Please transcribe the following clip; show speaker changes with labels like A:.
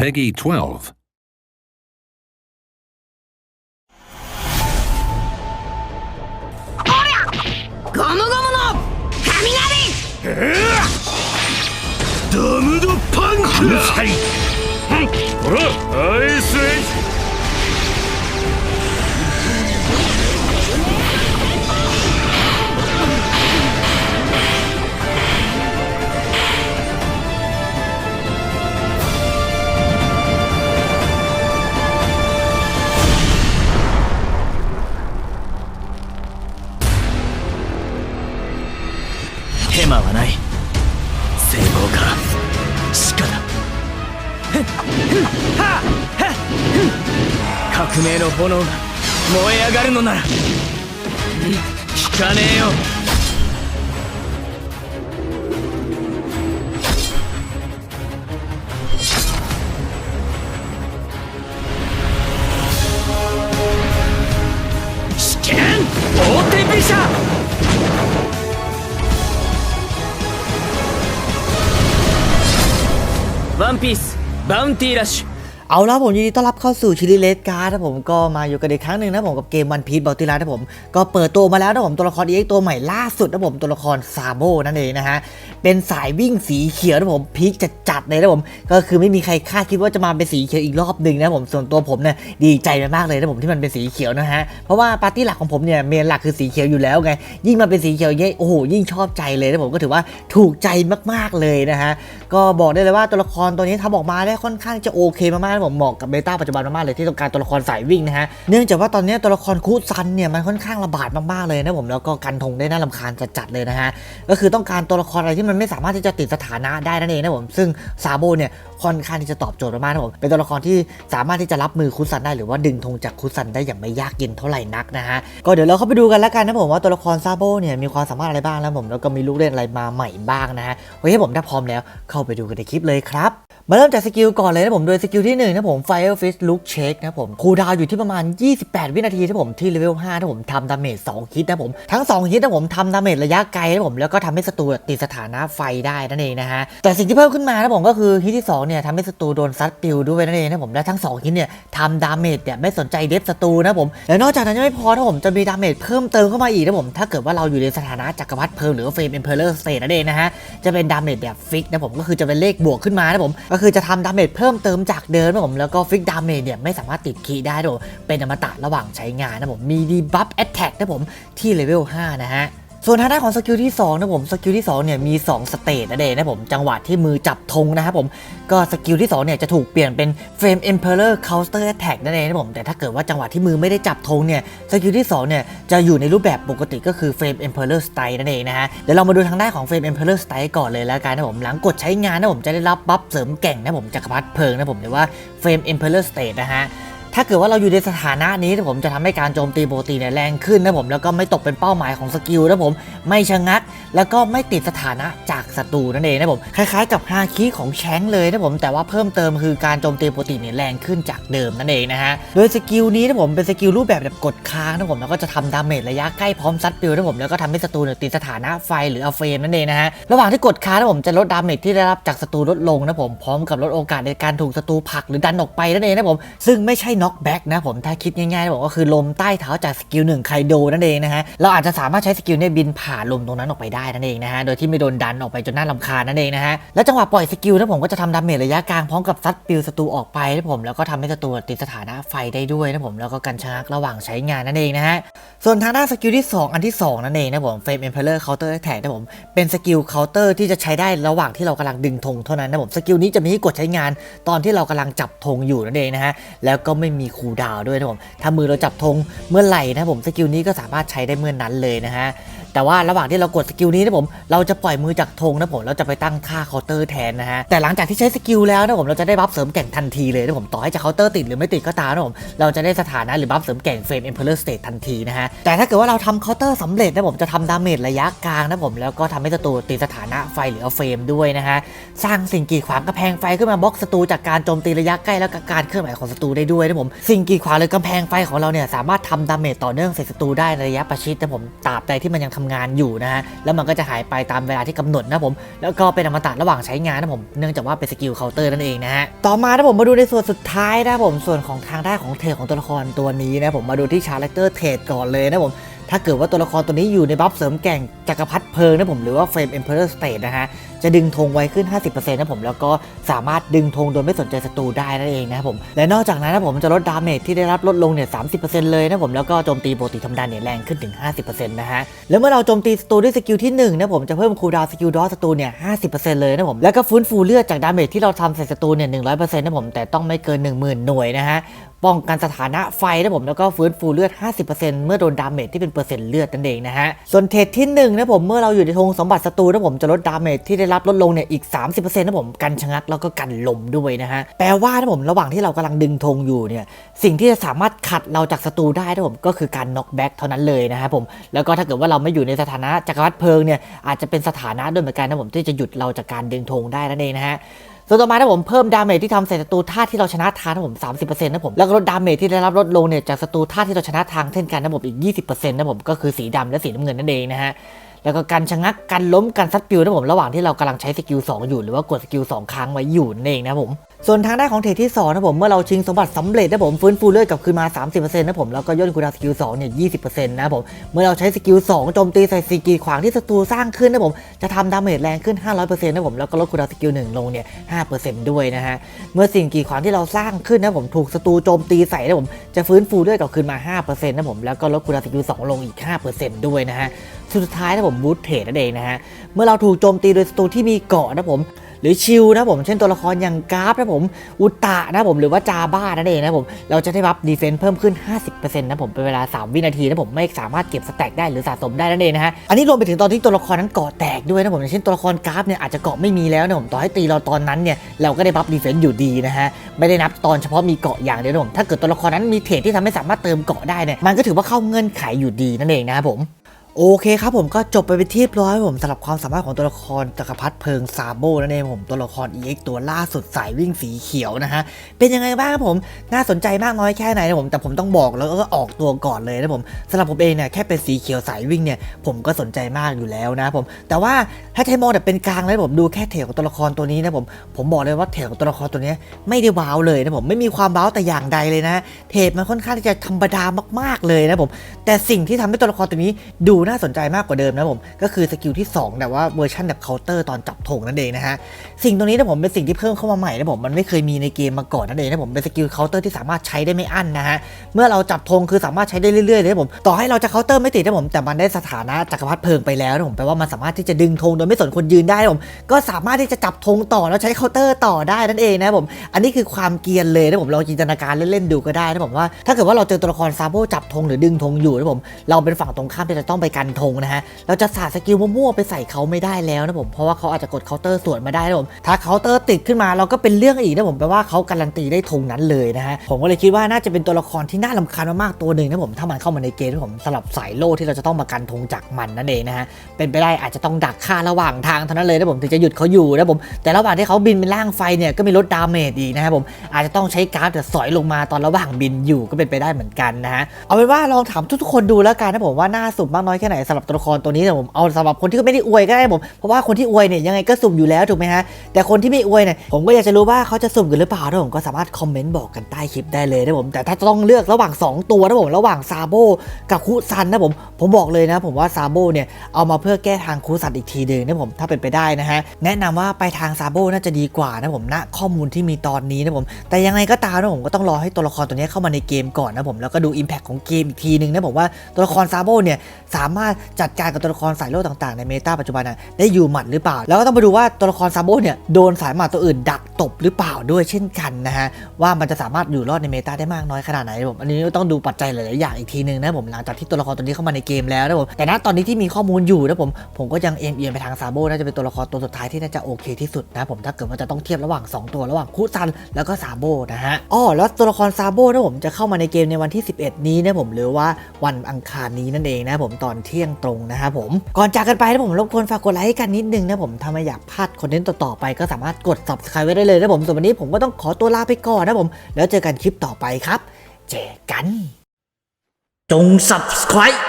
A: Peggy 12.
B: ゴ
C: 今は
D: ない。成功か鹿だ革命の炎が燃え上がるのなら聞かねえよ。ワンピースバウンティーラッシュ
E: เอาละผมยินดีต้อนรับเข้าสู่ชิลิเลสการ์ดนะผมก็มาอยู่กันอีกครั้งหนึ่งนะผมกับเกมวันพี e บอลติลานะผมก็เปิดตัวมาแล้วนะผมตัวละครเอ็กตัวใหม่ล่าสุดนะผมตัวละครซาโบนั่นเองนะฮะเป็นสายวิ่งสีเขียวนะผมพีคจะจัดเลยนะผมก็คือไม่มีใครคาดคิดว่าจะมาเป็นสีเขียวอีกรอบหนึ่งนะผมส่วนตัวผมเนี่ยดีใจมากเลยนะผมที่มันเป็นสีเขียวนะฮะเพราะว่าปาร์ตี้หลักของผมเนี่ยเมนหลักคือสีเขียวอยู่แล้วไงยิ่งมาเป็นสีเขียวเงี้โอ้โหยิ่งชอบใจเลยนะผมก็ถือว่าถูกใจมากๆเลยนะฮะก็บอกได้เลยว่าตัวละครตัวนี้ทำออกมาได้ค่อนข้างจะโอเคมากๆนผมเหมาะกับเบต้าปัจจุบันมากๆเลยที่ต้องการตัวละครสายวิ่งนะฮะเนื่องจากว่าตอนนี้ตัวละครคูซันเนี่ยมันค่อนข้างระบาดมากๆเลยนะผมแล้วก็กันทงได้น่ารำคาญจัดๆเลยนะฮะก็คือต้องการตัวละครอะไรที่มันไม่สามารถที่จะติดสถานะได้นั่นเองนะผมซึ่งซาโบเนี่ยค่อนข้างที่จะตอบโจทย์มากๆนะผมเป็นตัวละครที่สามารถที่จะรับมือคูซันได้หรือว่าดึงธงจากคูซันได้อย่างไม่ยากเย็นเท่าไหร่นักนะฮะก็เดี๋ยวเราเข้าไปดูกันแล้วกันนะผมว่าตัวละครซาโบเนี่ยมีความสามารถอะไรบ้างแล้วผมแล้วก็มีลูกเล่นอะไรมาใหม่บ้างนะฮะโอเคผมถ้าพร้อมแล้วเข้าไปดูกันในคลิปเลยครับ มาเริ่มจากสกิลก่อนเลยนะผม โดยสกิลที่1นะผม Fire Fist Look Check นะผม คูลดาวอยู่ที่ประมาณ 28 วินาทีนะผม ที่เลเวล5นะผมทำดาเมจ2ฮิตนะผม ทั้ง 2 ฮิตนะผมทำดาเมจระยะไกลนะผม แล้วก็ทำให้ศัตรูติดสถานะไฟได้นั่นเองนะฮะ แต่สิ่งที่เพิ่มขึ้นมานะผมก็คือฮิตที่2เนี่ยทำให้ศัตรูโดนซัดปิวด้วยนั่นเองนะผม และทั้ง 2 ฮิตเนี่ยทำดาเมจเนี่ยไม่สนใจเดฟศัตรูนะผม และนอกจากนั้นยังไม่พอนะผมจะมีดาเมจเพิ่มเติมเข้ามาอีกนะผม ถ้าเกิดว่าเราอยู่ในสถานะจักรพรรดิเพลหรือว่าเฟรมเอ็มเพลเลอร์สเตทนั่นเองนะฮะจะเป็นดาเมจแบบฟิกนะผมก็คือจะเป็นเลขบวกขึ้นมานะผมก็คือจะทำดาเมจเพิ่มเติมจากเดิมนะผมแล้วก็ฟิกดาเมจเนี่ยไม่สามารถติดคีได้นะผมเป็นอมตะระหว่างใช้งานนะผมมีดีบัฟแอตแทกนะผมที่เลเวล5นะฮะ ส่วนทางด้านของสกิลที่2นะผมสกิลที่2เนี่ยมี 2 สเตจนะเดนะผมจังหวะที่มือจับธงนะครับผมก็สกิลที่2เนี่ยจะถูกเปลี่ยนเป็นเฟรม Emperor Counter Attack นั่นเองนะผมแต่ถ้าเกิดว่าจังหวะที่มือไม่ได้จับธงเนี่ยสกิลที่2เนี่ยจะอยู่ในรูปแบบปกติก็คือเฟรม Emperor Style นั่นเองนะฮะเดี๋ยวเรามาดูทางด้านของเฟรม Emperor Style ก่อนเลยแล้วกันนะผมหลังกดใช้งานนะผมจะได้รับบัฟเสริมแก่งนะผมจักรพรรดิเพลิงนะผมหรือว่าเฟรม Emperor State นะฮะ ถ้าเกิดว่าเราอยู่ในสถานะนี้นะผมจะทำให้การโจมตีปกติเนี่ยแรงขึ้นนะผมแล้วก็ไม่ตกเป็นเป้าหมายของสกิลนะผมไม่ชะงัก แล้วก็ไม่ติดสถานะจากศัตรูนั่นเองนะผมคล้ายๆ กับฮาคิของแชงเลยนะผมแต่ว่าเพิ่มเติมคือการโจมตีปกติเนี่ยแรงขึ้นจากเดิมนั่นเองนะฮะโดยสกิลนี้นะผมเป็นสกิลรูปแบบแบบกดค้างนะผมแล้วก็จะทำดาเมจระยะใกล้พร้อมซัดปิวนะผมแล้วก็ทำให้ศัตรูเนี่ยติดสถานะไฟหรืออัลเฟมนั่นเองนะฮะระหว่างที่กดค้างนะผมจะลดดาเมจที่ได้รับจากศัตรูลดลงนะผมพร้อมกับลดโอกาสในการถูกศัตรูผลักหรือดันออกไปนั่นเองนะผมซึ่งไม่ใช่น็อกแบ็กนะผมถ้าคิดง่ายๆนะผมก็คือลมใต้เท้าจากสกิลหนึ่งไคโดนั่นเองนะฮะเราอาจจะสามารถใช้สกิลเนี่ยบินผ่านลมตรงนั้นออกไปได้นั่นเองนะฮะโดยที่ไม่โดนดันออกไปจนน่ารำคาญนั่นเองนะฮะแล้วจังหวะปล่อยสกิลนะผมก็จะทำดาเมจระยะกลางพร้อมกับซัดปิวศัตรูออกไปนะผมแล้วก็ทำให้ศัตรูติดสถานะไฟได้ด้วยนะผมแล้วก็กันชะงักระหว่างใช้งานนั่นเองนะฮะส่วนทางด้านสกิลที่ 2 อันที่ 2 นั่นเองนะผมเฟรมเอ็มเพลเลอร์เคาน์เตอร์แท็กนะผมเป็นสกิลเคาน์เตอร์ที่จะใช้ได้ระหว่างที่เรากำลังดึงธงเท่านั้นนะผมสกิลนี้จะมีให้กดใช้งานตอนที่เรากำลังจับธงอยู่นั่นเองนะฮะแล้วก็ไม่มีคูลดาวด้วยนะผมถ้ามือเราจับธงเมื่อไหร่นะผมสกิลนี้ก็สามารถใช้ได้เมื่อนนั้นเลยนะฮะ แต่ว่าระหว่างที่เรากดสกิลนี้นะผม เราจะปล่อยมือจากธงนะผมเราจะไปตั้งค่าเคาน์เตอร์แทนนะฮะแต่หลังจากที่ใช้สกิลแล้วนะผมเราจะได้บัฟเสริมแก่งทันทีเลยนะผมต่อให้จะเคาน์เตอร์ติดหรือไม่ติดก็ตามนะผมเราจะได้สถานะหรือบัฟเสริมแก่งเฟรมเอ็มเพลเลอร์สเตททันทีนะฮะแต่ถ้าเกิดว่าเราทำเคาน์เตอร์สำเร็จนะผมจะทำดาเมจระยะกลางนะผมแล้วก็ทำให้ศัตรูติดสถานะไฟหรือเอาเฟรมด้วยนะฮะสร้างสิ่งกีดขวางกำแพงไฟขึ้นมาบล็อกศัตรูจากการโจมตีระยะใกล้แล้วก็การเคลื่อนไหวของศัตรูได้ด้วยนะผมสิ่งกีดขวางหรือกำแพงไฟของเราเนี่ยสามารถทำดาเมจต่อเนื่องใส่ศัตรูได้ในระยะประชิดนะผมตราบใดที่มันยังทำงานอยู่นะฮะแล้วมันก็จะหายไปตามเวลาที่กำหนดนะผมแล้วก็เป็นอมตะระหว่างใช้งานนะผมเนื่องจากว่าเป็นสกิลเคาน์เตอร์นั่นเองนะฮะต่อมานะผมมาดูในส่วนสุดท้ายนะผมส่วนของทางด้านของเทรดของตัวละครตัวนี้นะผมมาดูที่ชาร์เลเตอร์เทรดก่อนเลยนะผม ถ้าเกิดว่าตัวละครตัวนี้อยู่ในบัฟเสริมแก่งจักรพรรดิเพลิงนะผมหรือว่าเฟรมเอ็มเพอร์สเตทนะฮะ จะดึงธงไวขึ้น 50%นะผมแล้วก็สามารถดึงธงโดยไม่สนใจศัตรูได้นั่นเองนะครับผม และนอกจากนั้นนะผมจะลดดาเมจที่ได้รับลดลงเนี่ย 30%เลยนะผมแล้วก็โจมตีปกติธรรมดาเนี่ยแรงขึ้นถึง 50%นะฮะ แล้วเมื่อเราโจมตีศัตรูด้วยสกิลที่1นะผมจะเพิ่มคูลดาวน์สกิลดอศัตรูเนี่ย50%เลยนะผมแล้วก็ฟื้นฟูเลือดจากดาเมจที่เราทำใส่ศัตรูเนี่ย100%นะผมแต่ต้องไม่เกิน 10,000 หน่วยนะฮะ ป้องกันสถานะไฟนะผมแล้วก็ฟื้นฟูเลือด 50%เมื่อโดนดาเมจที่เป็นเปอร์เซ็นต์เลือดนั่นเองนะฮะ ส่วนเทรดที่1นะผมเมื่อเราอยู่ในธงสมบัติศัตรูนะผมจะลดดาเมจที่ได้รับลดลงเนี่ยอีก 30%นะผมกันชะงักแล้วก็กันลมด้วยนะฮะ แปลว่านะผมระหว่างที่เรากำลังดึงธงอยู่เนี่ยสิ่งที่จะสามารถขัดเราจากศัตรูได้นะผมก็คือการน็อกแบ็กเท่านั้นเลยนะครับผมแล้วก็ถ้าเกิดว่าเราไม่อยู่ในสถานะจักรวรรดิเพลิงเนี่ยอาจจะเป็นสถานะด้วยเหมือนกันนะผมที่จะหยุดเราจากการดึงธงได้นั่นเองนะฮะ ส่วนต่อมาถ้าผมเพิ่มดาเมจที่ทำใส่ศัตรูธาตุที่เราชนะทางนะผม30%นะผมแล้วก็ลดดาเมจที่ได้รับลดลงเนี่ยจากศัตรูธาตุที่เราชนะทางเช่นกันนะผมอีก20%นะผมก็คือสีดำและสีน้ำเงินนั่นเองนะฮะแล้วก็การชะงักการล้มการซัดปิวนะผมระหว่างที่เรากำลังใช้สกิล2อยู่หรือว่ากดสกิล2ครั้งไว้อยู่นั่นเองนะผม ส่วนทางด้านของเทรดที่2นะผมเมื่อเราชิงสมบัติสำเร็จนะผมฟื้นฟูเลือดกลับคืนมา 30%นะผมแล้วก็ย่นคูลดาสกิล2เนี่ย20%นะผมเมื่อเราใช้สกิล2โจมตีใส่สกีขวางที่ศัตรูสร้างขึ้นนะผมจะทำดาเมจแรงขึ้น 500%นะผมแล้วก็ลดคูลดาสกิล1ลงเนี่ย5%ด้วยนะฮะเมื่อสิ่งกีดขวางที่เราสร้างขึ้นนะผมถูกศัตรูโจมตีใส่นะผมจะฟื้นฟูเลือดกลับคืนมา 5%นะผมแล้วก็ลดคูลดาสกิล2ลงอีก 5%ด้วยนะฮะสุดท้ายนะผมบูทเทรดนั่นเองนะฮะเมื่อเราถูกโจมตีโดยศัตรูที่มีเกาะนะผม หรือชิลนะผม เช่นตัวละครอย่างกราฟนะผม อุตะนะผมหรือว่าจาบ้านั่นเองนะผม เราจะได้รับดีเฟนซ์เพิ่มขึ้น 50%นะผมเป็นเวลา 3 วินาทีนะผมไม่สามารถเก็บสแต็กได้หรือสะสมได้นั่นเองนะฮะอันนี้รวมไปถึงตอนที่ตัวละครนั้นเกาะแตกด้วยนะผมเช่นตัวละครกราฟเนี่ยอาจจะเกาะไม่มีแล้วนะผมต่อให้ตีเราตอนนั้นเนี่ยเราก็ได้รับดีเฟนซ์อยู่ดีนะฮะไม่ได้นับตอนเฉพาะมีเกาะอย่างเดียวนะผมถ้าเกิดตัวละครนั้นมีเทรดที่ทำให้สามารถเติมเกาะได้เนี่ยมันก็ถือว่าเข้าเงื่อนไขอยู่ดีนั่นเองนะครับผม โอเคครับผมก็จบไปเป็นที่เรียบร้อยผมสำหรับความสามารถของตัวละครจักรพรรดิเพิงซาโบนั่นเองผมตัวละคร EX ตัวล่าสุดสายวิ่งสีเขียวนะฮะ เป็นยังไงบ้างครับผมน่าสนใจมากน้อยแค่ไหนนะผมแต่ผมต้องบอกแล้วก็ออกตัวก่อนเลยนะผมสำหรับผมเองเนี่ยแค่เป็นสีเขียวสายวิ่งเนี่ยผมก็สนใจมากอยู่แล้วนะผมแต่ว่าถ้าใช้มองแบบเป็นกลางเลยผมดูแค่เทรดของตัวละครตัวนี้นะผมผมบอกเลยว่าเทรดของตัวละครตัวนี้ไม่ได้ว้าวเลยนะผมไม่มีความว้าวแต่อย่างใดเลยนะ เทรดมันค่อนข้างที่จะธรรมดามากๆเลยนะผมแต่สิ่งที่ทำให้ตัวละครตัวนี้ดูน่าสนใจมากกว่าเดิมนะผม ก็คือสกิลที่ 2แต่ว่าเวอร์ชันแบบเคาน์เตอร์ตอนจับธงนั่นเองนะฮะ สิ่งตรงนี้นะผมเป็นสิ่งที่เพิ่มเข้ามาใหม่นะผมมันไม่เคยมีในเกมมาก่อนนั่นเองนะผมเป็นสกิลเคาน์เตอร์ที่สามารถใช้ได้ไม่อั้นนะฮะ เมื่อเราจับธงคือสามารถใช้ได้เรื่อยๆเลยนะผม ต่อให้เราจะเคาน์เตอร์ไม่ติดนะผม แต่มันได้สถานะจักรพรรดิเพลิงไปแล้วนะผมแปลว่ามันสามารถที่จะดึงธงโดยไม่สนคนยืนได้นะผม ก็สามารถที่จะจับธงต่อแล้วใช้เคาน์เตอร์ต่อได้นั่นเองนะผม อันนี้คือความเกียนเลยนะผมลองจินตนาการเล่นๆดูก็ได้นะผมว่า ถ้าเกิดว่าเราเจอตัวละครซาโบจับธงหรือดึงธงอยู่นะผมเราเป็นฝั่งตรงข้ามที่จะต้องไปกันธงนะฮะเราจะสาดสกิลมั่วๆไปใส่เขาไม่ได้แล้วนะผมเพราะว่าเขาอาจจะกดเคาน์เตอร์สวนมาได้นะผมถ้าเคาน์เตอร์ติดขึ้นมาเราก็เป็นเรื่องอีกนะผมแปลว่าเขาการันตีได้ธงนั้นเลยนะฮะผมก็เลยคิดว่าน่าจะเป็นตัวละครที่น่ารำคาญมากๆตัวหนึ่งนะผมถ้ามันเข้ามาในเกมนะผมสลับสายโล่ที่เราจะต้องมากันธงจากมันนั่นเองนะฮะเป็นไปได้อาจจะต้องดักฆ่าระหว่างทางเท่านั้นเลยนะผมถึงจะหยุดเขาอยู่นะผมแต่ระหว่างที่เขาบินเป็นร่างไฟเนี่ยก็มีลดดาเมจอีกนะครับผมอาจจะต้องใช้การ์ดสอยลงมาตอนระหว่างบินอยู่ก็เป็นไปได้เหมือนกันนะฮะเอาเป็นว่าลองถามทุกๆคนดูแล้วกันนะผมว่าน่าสุดมากน้อยแค่ไหนสำหรับตัวละครตัวนี้นะผมเอาสำหรับคนที่ไม่ได้อวยก็ได้ผมเพราะว่าคนที่อวยเนี่ยยังไงก็สุ่มอยู่แล้วถูกไหมฮะแต่คนที่ไม่อวยเนี่ยผมก็อยากจะรู้ว่าเขาจะสุ่มกันหรือเปล่านะผมก็สามารถคอมเมนต์บอกกันใต้คลิปได้เลยนะผมแต่ถ้าต้องเลือกระหว่าง 2 ตัวนะผมระหว่างซาโบกับคุซันนะผมผมบอกเลยนะ ผมว่าซาโบเนี่ยเอามาเพื่อแก้ทางคุซันอีกทีหนึ่งนะผมถ้าเป็นไปได้นะฮะแนะนำว่าไปทางซาโบน่าจะดีกว่านะผมณข้อมูลที่มีตอนนี้นะผมแต่ยังไงก็ตามนะผมก็ต้องรอให้ตัวละครตัวนี้เข้ามาในเกมก่อนนะผมแล้วก็ดู Impact ของเกมอีกทีหนึงนะผมว่าตัวละครซาโบเนี่ยสาามารถจัดการกับตัวละครสายโลกต่างๆ ในเมตาปัจจุบันนะได้อยู่หมัดหรือเปล่า แล้วก็ต้องไปดูว่าตัวละครซาโบเนี่ยโดนสายหมัดตัวอื่นดักตบหรือเปล่าด้วยเช่นกันนะฮะว่ามันจะสามารถอยู่รอดในเมตาได้มากน้อยขนาดไหนผมอันนี้ต้องดูปัจจัยหลายๆอย่างอีกทีหนึงนะผมหลังจากที่ตัวละครตัวนี้เข้ามาในเกมแล้วนะผมแต่ณตอนนี้ที่มีข้อมูลอยู่นะผมผมก็ยังเอียงไปทางซาโบน่าจะเป็นตัวละครตัวสุดท้ายที่น่าจะโอเคที่สุดนะผมถ้าเกิดว่าจะต้องเทียบระหว่าง 2 ตัวระหว่างคุซันแล้วก็ซาโบนะฮะอ้อแล้วตัวละครซาโบนะผมจะเข้ามาในเกมในวันที่ 11 นี้นะผมหรือว่าวันอังคารนี้นั่นเองนะผมตอนเที่ยงตรงนะครับผม ก่อนจากกันไปนะผมรบกวนฝากกดไลค์ให้กันนิดนึงนะผมถ้าไม่อยากพลาดคอนเทนต์ต่อๆไปก็สามารถกด subscribe ไว้ได้เลยนะผมส่วนวันนี้ผมก็ต้องขอตัวลาไปก่อนนะผม แล้วเจอกันคลิปต่อไปครับ เจอกัน จง subscribe